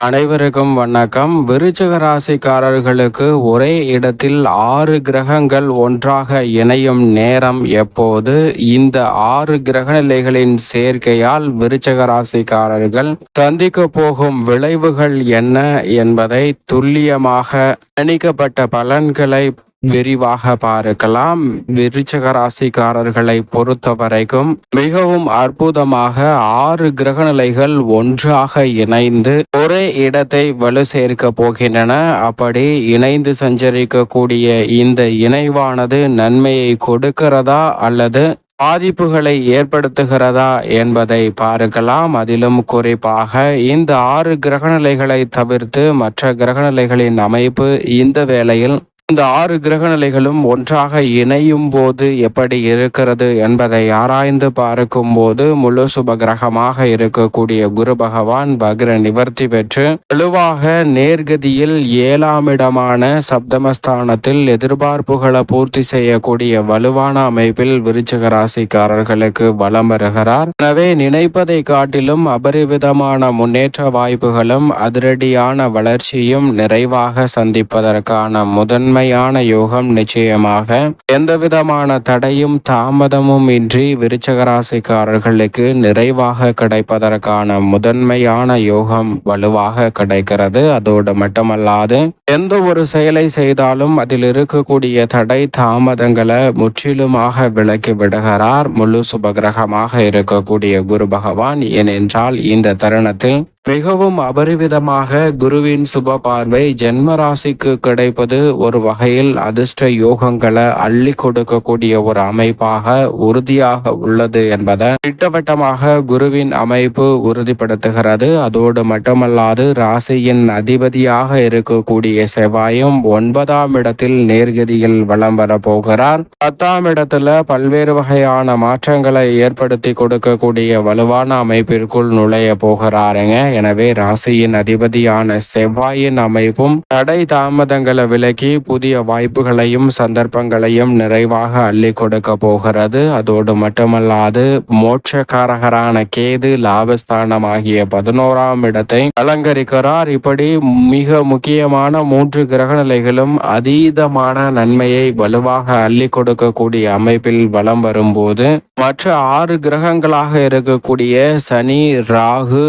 அனைவருக்கும் வணக்கம். விருச்சக ராசிக்காரர்களுக்கு ஒரே இடத்தில் ஆறு கிரகங்கள் ஒன்றாக இணையும் நேரம் எப்போது? இந்த ஆறு கிரக நிலைகளின் சேர்க்கையால் விருச்சக ராசிக்காரர்கள் சந்திக்க போகும் விளைவுகள் என்ன என்பதை துல்லியமாக கணிக்கப்பட்ட பலன்களை விரிவாக பார்க்கலாம். விருச்சக ராசிக்காரர்களை பொறுத்த வரைக்கும் மிகவும் அற்புதமாக ஆறு கிரகநிலைகள் ஒன்றாக இணைந்து ஒரே இடத்தை வலு சேர்க்க போகின்றன. அப்படி இணைந்து சஞ்சரிக்கக்கூடிய இந்த இணைவானது நன்மையை கொடுக்கிறதா அல்லது பாதிப்புகளை ஏற்படுத்துகிறதா என்பதை பார்க்கலாம். அதிலும் குறிப்பாக இந்த ஆறு கிரகநிலைகளை தவிர்த்து மற்ற கிரகநிலைகளின் அமைப்பு இந்த வேளையில் இந்த ஆறு கிரகநிலைகளும் ஒன்றாக இணையும் போது எப்படி இருக்கிறது என்பதை ஆராய்ந்து பார்க்கும் போது முழு சுப கிரகமாக இருக்கக்கூடிய குரு பகவான் வக்ர நிவர்த்தி பெற்று வலுவாக நேர்கதியில் ஏழாம் இடமான சப்தமஸ்தானத்தில் எதிர்பார்ப்புகளை பூர்த்தி செய்யக்கூடிய வலுவான அமைப்பில் விருச்சக ராசிக்காரர்களுக்கு வலம் வருகிறார். எனவே நினைப்பதை காட்டிலும் அபரிவிதமான முன்னேற்ற வாய்ப்புகளும் அதிரடியான வளர்ச்சியும் நிறைவாக சந்திப்பதற்கான முதன்மை உண்மையான யோகம் நிச்சயமாக. எந்தவிதமான தடையும் தாமதமும் இன்றி விருச்சகராசிக்காரர்களுக்கு நிறைவாக கிடைப்பதற்கான முதன்மையான யோகம் வலுவாக கிடைக்கிறது. அதோடு மட்டுமல்லாது எந்த ஒரு செயலை செய்தாலும் அதில் இருக்கக்கூடிய தடை தாமதங்களை முற்றிலுமாக விலக்கி விடுகிறார். முழு சுபகிரகமாக இருக்கக்கூடிய குரு பகவான். ஏனென்றால் இந்த தருணத்தில் மிகவும் அபரிவிதமாக குருவின் சுப பார்வை ஜென்ம ராசிக்கு கிடைப்பது ஒரு வகையில் அதிர்ஷ்ட யோகங்களை அள்ளி கொடுக்கக்கூடிய ஒரு அமைப்பாக உறுதியாக உள்ளது என்பதை திட்டவட்டமாக குருவின் அமைப்பு உறுதிப்படுத்துகிறது. அதோடு மட்டுமல்லாது ராசியின் அதிபதியாக இருக்கக்கூடிய செவ்வாயும் ஒன்பதாம் இடத்தில் நேர்கதியில் வளம் வர போகிறார். பத்தாம் இடத்துல பல்வேறு வகையான மாற்றங்களை ஏற்படுத்தி கொடுக்கக்கூடிய வலுவான அமைப்பிற்குள் நுழைய போகிறாருங்க. எனவே ராசியின் அதிபதியான செவ்வாயின் அமைப்பும் தடை தாமதங்களை விலக்கி புதிய வாய்ப்புகளையும் சந்தர்ப்பங்களையும் நிறைவாக அள்ளி கொடுக்க போகிறது. அதோடு மட்டுமல்லாது மோட்சக்காரகரான கேது லாபஸ்தானம் ஆகிய பதினோராம் இடத்தை அலங்கரிக்கிறார். இப்படி மிக முக்கியமான மூன்று கிரக நிலைகளும் அதீதமான நன்மையை வலுவாக அள்ளி கொடுக்கக்கூடிய அமைப்பில் வலம் வரும்போது மற்ற ஆறு கிரகங்களாக இருக்கக்கூடிய சனி ராகு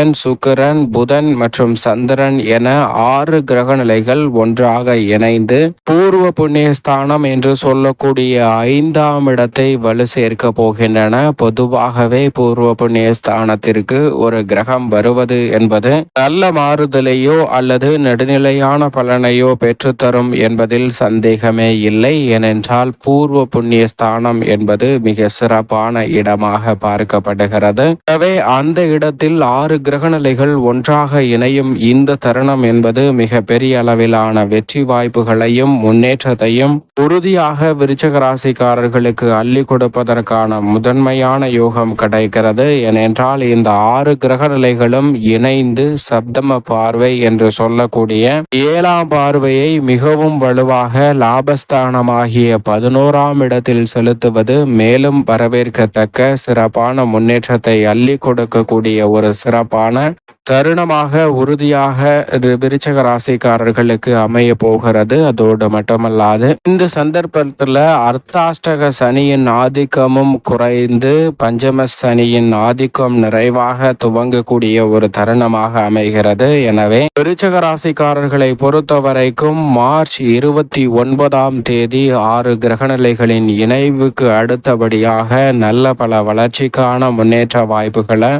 சூரியன் சுக்கிரன் புதன் மற்றும் சந்திரன் என ஆறு கிரக நிலைகள் ஒன்றாக இணைந்து பூர்வ புண்ணியஸ்தானம் என்று சொல்லக்கூடிய ஐந்தாம் இடத்தை வலு சேர்க்க போகின்றன. பொதுவாகவே பூர்வ புண்ணியஸ்தானத்திற்கு ஒரு கிரகம் வருவது என்பது நல்ல மாறுதலையோ அல்லது நடுநிலையான பலனையோ பெற்றுத்தரும் என்பதில் சந்தேகமே இல்லை. ஏனென்றால் பூர்வ புண்ணியஸ்தானம் என்பது மிக சிறப்பான இடமாக பார்க்கப்படுகிறது. எனவே அந்த இடத்தில் ஆறு கிரகநிலைகள் ஒன்றாக இணையும் இந்த தருணம் என்பது மிக பெரிய அளவிலான வெற்றி வாய்ப்புகளையும் முன்னேற்றத்தையும் உறுதியாக விருச்சக ராசிக்காரர்களுக்கு அள்ளி கொடுப்பதற்கான முதன்மையான யோகம் கிடைக்கிறது. ஏனென்றால் இந்த ஆறு கிரகநிலைகளும் இணைந்து சப்தம பார்வை என்று சொல்லக்கூடிய ஏழாம் பார்வையை மிகவும் வலுவாக லாபஸ்தானமாகிய பதினோராம் இடத்தில் செலுத்துவது மேலும் வரவேற்கத்தக்க சிறப்பான முன்னேற்றத்தை அள்ளி கொடுக்கக்கூடிய ஒரு சிறப்பான தருணமாக உறுதியாக விருச்சக ராசிக்காரர்களுக்கு அமைய போகிறது. அதோடு மட்டுமல்லாது இந்த சந்தர்ப்பத்தில் அர்த்தாஷ்டக சனியின் ஆதிக்கமும் குறைந்து பஞ்சம சனியின் ஆதிக்கம் நிறைவாக துவங்கக்கூடிய ஒரு தருணமாக அமைகிறது. எனவே விருச்சக ராசிக்காரர்களை பொறுத்த வரைக்கும் மார்ச் இருபத்தி ஒன்பதாம் தேதி ஆறு கிரகநிலைகளின் இணைவுக்கு அடுத்தபடியாக நல்ல பல வளர்ச்சிக்கான முன்னேற்ற வாய்ப்புகளை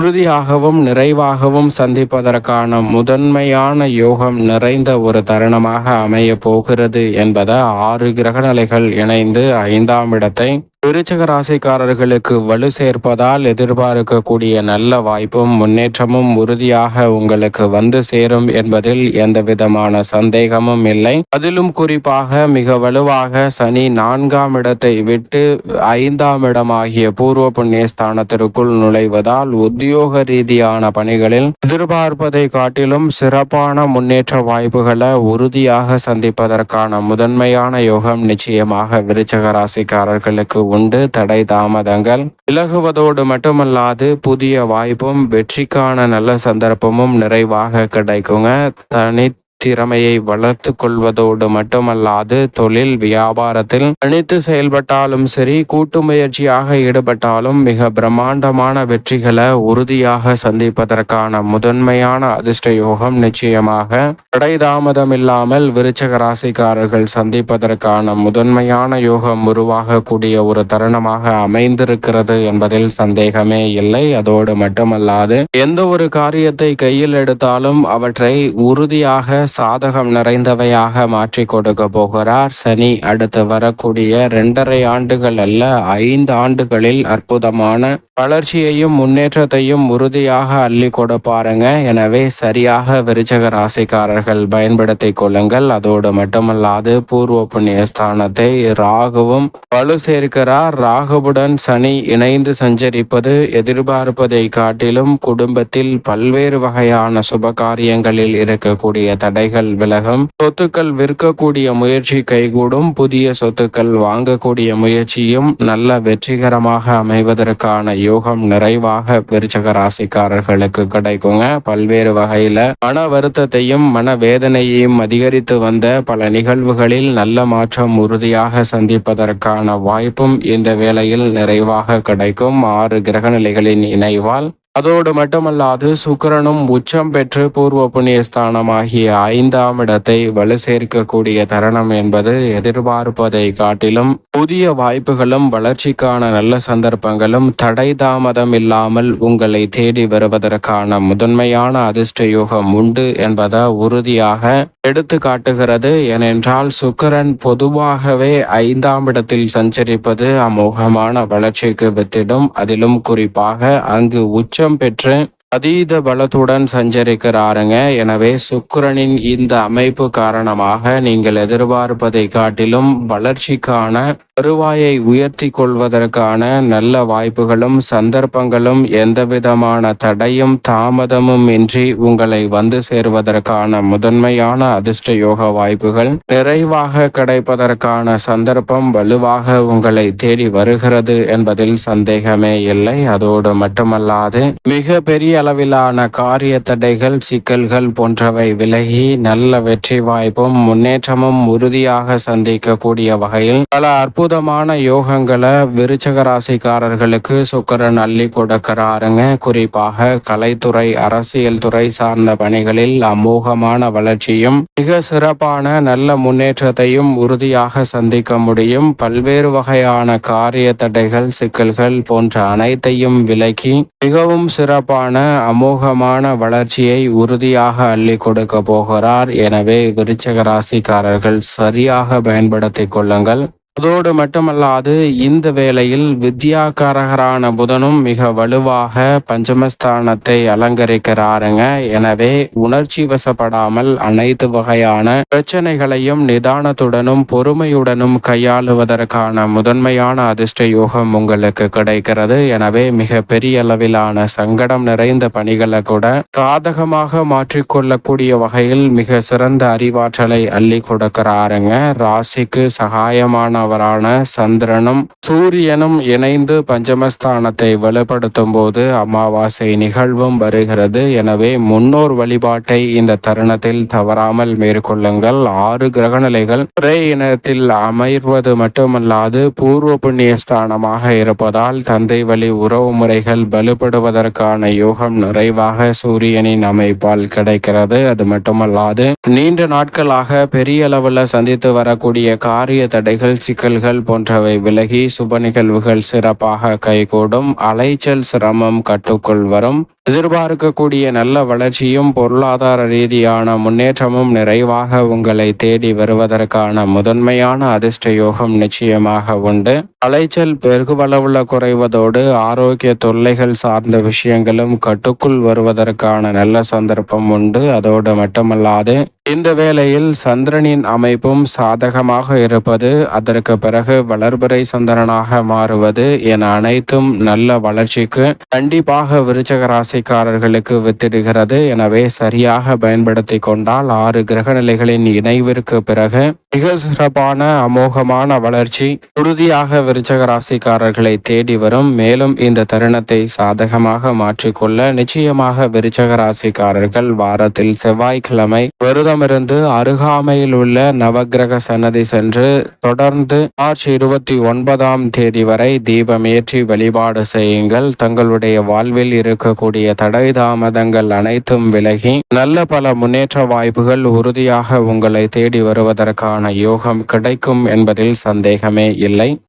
உறுதியாகவும் நிறைவாகவும் சந்திப்பதற்கான முதன்மையான யோகம் நிறைந்த ஒரு தருணமாக அமைய போகிறது என்பதை ஆறு கிரகநிலைகள் இணைந்து ஐந்தாம் இடத்தை விருச்சக ராசிக்காரர்களுக்கு வலு சேர்ப்பதால் எதிர்பார்க்கக்கூடிய நல்ல வாய்ப்பும் முன்னேற்றமும் உறுதியாக உங்களுக்கு வந்து சேரும் என்பதில் எந்த விதமான சந்தேகமும் இல்லை. அதிலும் குறிப்பாக மிக வலுவாக சனி நான்காம் இடத்தை விட்டு ஐந்தாம் இடமாகிய பூர்வ புண்ணியஸ்தானத்திற்குள் நுழைவதால் உத்தியோக ரீதியான பணிகளில் எதிர்பார்ப்பதை காட்டிலும் சிறப்பான முன்னேற்ற வாய்ப்புகளை உறுதியாக சந்திப்பதற்கான முதன்மையான யோகம் நிச்சயமாக விருச்சக ராசிக்காரர்களுக்கு உண்டு தடை தாமதங்கள். விலகுவதோடு மட்டுமல்லாது புதிய வாய்ப்பும் வெற்றிக்கான நல்ல சந்தர்ப்பமும் நிறைவாக கிடைக்குங்க. தனி திறமையை வளர்த்து கொள்வதோடு மட்டுமல்லாது தொழில் வியாபாரத்தில் தனித்து செயல்பட்டாலும் சரி கூட்டு முயற்சியாக ஈடுபட்டாலும் மிக பிரம்மாண்டமான வெற்றிகளை உறுதியாக சந்திப்பதற்கான முதன்மையான அதிர்ஷ்ட யோகம் நிச்சயமாக தடை தாமதம் இல்லாமல் விருச்சக ராசிக்காரர்கள் சந்திப்பதற்கான முதன்மையான யோகம் உருவாகக்கூடிய ஒரு தருணமாக அமைந்திருக்கிறது என்பதில் சந்தேகமே இல்லை. அதோடு மட்டுமல்லாது எந்த ஒரு காரியத்தை கையில் எடுத்தாலும் அவற்றை உறுதியாக சாதகம் நிறைந்தவையாக மாற்றி கொடுக்க போகிறார். சனி அடுத்து வரக்கூடிய இரண்டரை ஆண்டுகள் அல்ல ஐந்து ஆண்டுகளில் அற்புதமான வளர்ச்சியையும் முன்னேற்றத்தையும் உறுதியாக அள்ளி கொடுப்பாருங்க எனவே சரியாக விருச்சக ராசிக்காரர்கள் பயன்படுத்திக் கொள்ளுங்கள். அதோடு மட்டுமல்லாது பூர்வ புண்ணிய ஸ்தானத்தை ராகுவும் வலு சேர்க்கிறார். ராகுவுடன் சனி இணைந்து சஞ்சரிப்பது எதிர்பார்ப்பதை காட்டிலும் குடும்பத்தில் பல்வேறு வகையான சுப காரியங்களில் இருக்கக்கூடிய தடைகள் விலகும். சொத்துக்கள் விற்கக்கூடிய முயற்சி கைகூடும். புதிய சொத்துக்கள் வாங்கக்கூடிய முயற்சியும் நல்ல வெற்றிகரமாக அமைவதற்கான யோகம் நிறைவாக விருச்சக ராசிக்காரர்களுக்கு கிடைக்குங்க. பல்வேறு வகையில மன வருத்தத்தையும் மன வேதனையையும் அதிகரித்து வந்த பல நிகழ்வுகளில் நல்ல மாற்றம் உறுதியாக சந்திப்பதற்கான வாய்ப்பும் இந்த வேளையில் நிறைவாக கிடைக்கும். ஆறு கிரகநிலைகளின் இணைவால் அதோடு மட்டுமல்லாது சுக்கரனும் உச்சம் பெற்று பூர்வ புண்ணியஸ்தானமாகிய ஐந்தாம் இடத்தை வலு சேர்க்கக்கூடிய தருணம் என்பது எதிர்பார்ப்பதை காட்டிலும் புதிய வாய்ப்புகளும் வளர்ச்சிக்கான நல்ல சந்தர்ப்பங்களும் தடை தாமதம் இல்லாமல் உங்களை தேடி வருவதற்கான முதன்மையான அதிர்ஷ்ட யோகம் உண்டு என்பதை உறுதியாக எடுத்து காட்டுகிறது ஏனென்றால் சுக்கரன் பொதுவாகவே ஐந்தாம் இடத்தில் சஞ்சரிப்பது அமோகமான வளர்ச்சிக்கு வித்திடும். அதிலும் குறிப்பாக அங்கு உச்ச உச்சம் பெற்று அதீத பலத்துடன் சஞ்சரிக்கிறாருங்க. எனவே சுக்கிரனின் இந்த அமைப்பு காரணமாக நீங்கள் எதிர்பார்ப்பதை காட்டிலும் வளர்ச்சிக்கான வருவாயை உயர்த்தி கொள்வதற்கான நல்ல வாய்ப்புகளும் சந்தர்ப்பங்களும் எந்தவிதமான தடையும் தாமதமும் இன்றி உங்களை வந்து சேர்வதற்கான முதன்மையான அதிர்ஷ்ட யோக வாய்ப்புகள். நிறைவாக கிடைப்பதற்கான சந்தர்ப்பம் வலுவாக உங்களை தேடி வருகிறது என்பதில் சந்தேகமே இல்லை. அதோடு மட்டுமல்லாது மிக பெரிய அளவிலான காரிய தடைகள் சிக்கல்கள் போன்றவை விலகி நல்ல வெற்றி வாய்ப்பும் முன்னேற்றமும் உறுதியாக சந்திக்கக்கூடிய வகையில் பல அற்புதமான யோகங்களை விருச்சக ராசிக்காரர்களுக்கு சுக்கரன் அள்ளி கொடுக்கிறாருங்க. குறிப்பாக கலைத்துறை அரசியல் துறை சார்ந்த பணிகளில் அமோகமான வளர்ச்சியும் மிக சிறப்பான நல்ல முன்னேற்றத்தையும் உறுதியாக சந்திக்க முடியும். பல்வேறு வகையான காரிய தடைகள் சிக்கல்கள் போன்ற அனைத்தையும் விலக்கி மிகவும் சிறப்பான அமோகமான வளர்ச்சியை உறுதியாக அள்ளி கொடுக்க போகிறார். எனவே விருச்சக ராசிக்காரர்கள் சரியாக பயன்படுத்திக் கொள்ளுங்கள். அதோடு மட்டுமல்லாது இந்த வேளையில் வித்யாகாரகரான புதனும் மிக வலுவாக பஞ்சமஸ்தானத்தை அலங்கரிக்கிறாருங்க. எனவே உணர்ச்சி வசப்படாமல் அனைத்து வகையான பிரச்சனைகளையும் நிதானத்துடனும் பொறுமையுடனும் கையாளுவதற்கான முதன்மையான அதிர்ஷ்ட யோகம் உங்களுக்கு கிடைக்கிறது. எனவே மிக பெரிய அளவிலான சங்கடம் நிறைந்த பணிகளை கூட சாதகமாக மாற்றிக்கொள்ளக்கூடிய வகையில் மிக சிறந்த அறிவாற்றலை அள்ளி கொடுக்கிறாருங்க. ராசிக்கு சகாயமான அவரான சந்திரனும் சூரியனும் இணைந்து பஞ்சமஸ்தானத்தை வலுப்படுத்தும் போது அமாவாசை நிகழ்வும் வருகிறது. எனவே முன்னோர் வழிபாட்டை இந்த தருணத்தில் தவறாமல் மேற்கொள்ளுங்கள். ஆறு கிரகநிலைகள் ஒரே இனத்தில் அமைவது மட்டுமல்லாது பூர்வ புண்ணிய ஸ்தானமாக இருப்பதால் தந்தை வழி உறவு முறைகள் வலுப்படுவதற்கான யோகம் நிறைவாக சூரியனின் அமைப்பால் கிடைக்கிறது. அது மட்டுமல்லாது நீண்ட நாட்களாக பெரிய அளவில் சந்தித்து வரக்கூடிய காரிய தடைகள் சிக்கல்கள் போன்றவை விலகி சுப நிகழ்வுகள் சிறப்பாக கைகூடும். அலைச்சல் சிரமம் கட்டுக்குள் வரும். எதிர்பார்க்கக்கூடிய நல்ல வளர்ச்சியும் பொருளாதார ரீதியான முன்னேற்றமும் நிறைவாக உங்களை தேடி வருவதற்கான முதன்மையான அதிர்ஷ்ட யோகம் நிச்சயமாக உண்டு. அலைச்சல் பெருகுவளவுல குறைவதோடு ஆரோக்கிய தொல்லைகள் சார்ந்த விஷயங்களும் கட்டுக்குள் வருவதற்கான நல்ல சந்தர்ப்பம் உண்டு. அதோடு மட்டுமல்லாது இந்த வேளையில் சந்திரனின் அமைப்பும் சாதகமாக இருப்பது அதற்கு பிறகு வளர்பிறை சந்திரனாக மாறுவது என அனைத்தும் நல்ல வளர்ச்சிக்கு கண்டிப்பாக விருச்சக ராசி ராசிக்காரர்களுக்கு வித்திடுகிறது. எனவே சரியாக பயன்படுத்தி கொண்டால் ஆறு கிரகநிலைகளின் இணைவிற்கு பிறகு மிக சிறப்பான அமோகமான வளர்ச்சி உறுதியாக விருச்சக ராசிக்காரர்களை தேடி வரும். மேலும் இந்த தருணத்தை சாதகமாக மாற்றிக்கொள்ள நிச்சயமாக விருச்சக ராசிக்காரர்கள் வாரத்தில் செவ்வாய்க்கிழமை விரதமிருந்து அருகாமையில் உள்ள நவக்கிரக சன்னதி சென்று தொடர்ந்து மார்ச் இருபத்தி ஒன்பதாம் தேதி வரை தீபம் ஏற்றி வழிபாடு செய்யுங்கள். தங்களுடைய வாழ்வில் இருக்கக்கூடிய தடை தாமதங்கள் அனைத்தும் விலகி நல்ல பல முன்னேற்ற வாய்ப்புகள் உறுதியாக உங்களை தேடி வருவதற்கான யோகம் கிடைக்கும் என்பதில் சந்தேகமே இல்லை.